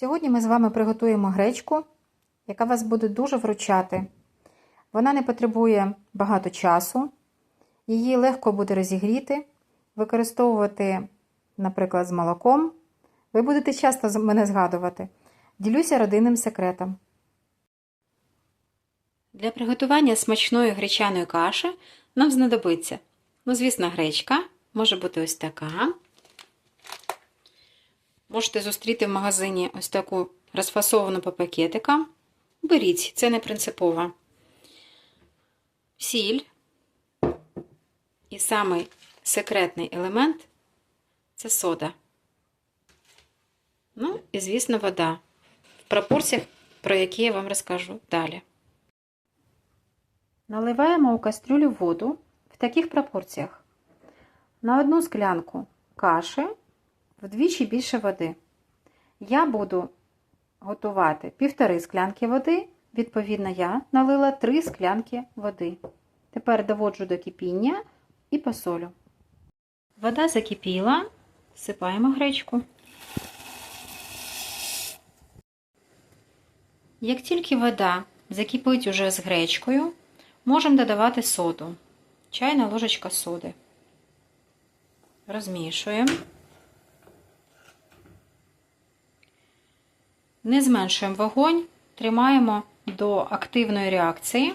Сьогодні ми з вами приготуємо гречку, яка вас буде дуже вручати. Вона не потребує багато часу, її легко буде розігріти, використовувати, наприклад, з молоком. Ви будете часто мене згадувати. Ділюся родинним секретом. Для приготування смачної гречаної каші нам знадобиться, ну, звісно, гречка, може бути ось така. Можете зустріти в магазині ось таку розфасовану по пакетикам. Беріть, це не принципово. Сіль. І самий секретний елемент це сода. Ну, і, звісно, вода. В пропорціях, про які я вам розкажу далі. Наливаємо у кастрюлю воду в таких пропорціях. На одну склянку каші вдвічі більше води. Я буду готувати півтори склянки води, відповідно, я налила 3 склянки води. Тепер доводжу до кипіння і посолю. Вода закипіла, всипаємо гречку. Як тільки вода закипить уже з гречкою, можемо додавати соду. Чайна ложечка соди. Розмішуємо. Не зменшуємо вогонь, тримаємо до активної реакції.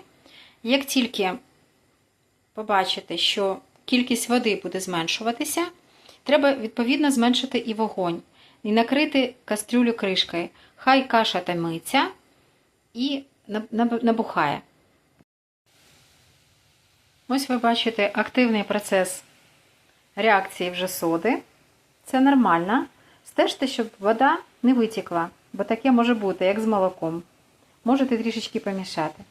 Як тільки побачите, що кількість води буде зменшуватися, треба відповідно зменшити і вогонь. І накрити кастрюлю кришкою. Хай каша томиться і набухає. Ось ви бачите активний процес реакції вже соди. Це нормально. Стежте, щоб вода не витікла, бо таке може бути, як з молоком. Можете трішечки помішати.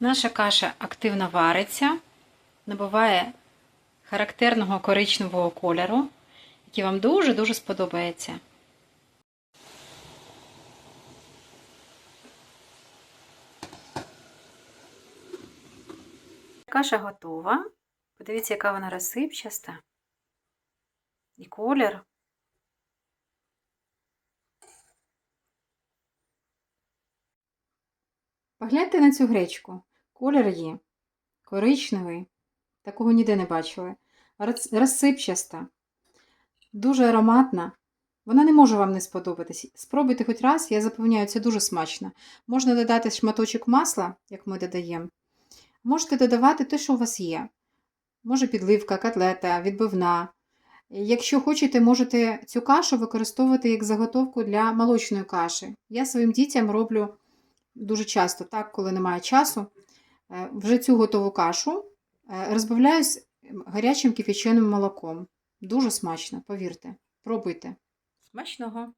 Наша каша активно вариться, набуває характерного коричневого кольору, який вам дуже-дуже сподобається. Каша готова. Подивіться, яка вона розсипчаста. І колір. Погляньте на цю гречку. Колір є. Коричневий. Такого ніде не бачили. Розсипчаста. Дуже ароматна. Вона не може вам не сподобатись. Спробуйте хоч раз, я запевняю, це дуже смачно. Можна додати шматочок масла, як ми додаємо. Можете додавати те, що у вас є. Може підливка, котлета, відбивна. Якщо хочете, можете цю кашу використовувати як заготовку для молочної каші. Я своїм дітям роблю дуже часто, так, коли немає часу, е, вже цю готову кашу е, розбавляю з гарячим кипяченим молоком. Дуже смачно, повірте. Пробуйте. Смачного!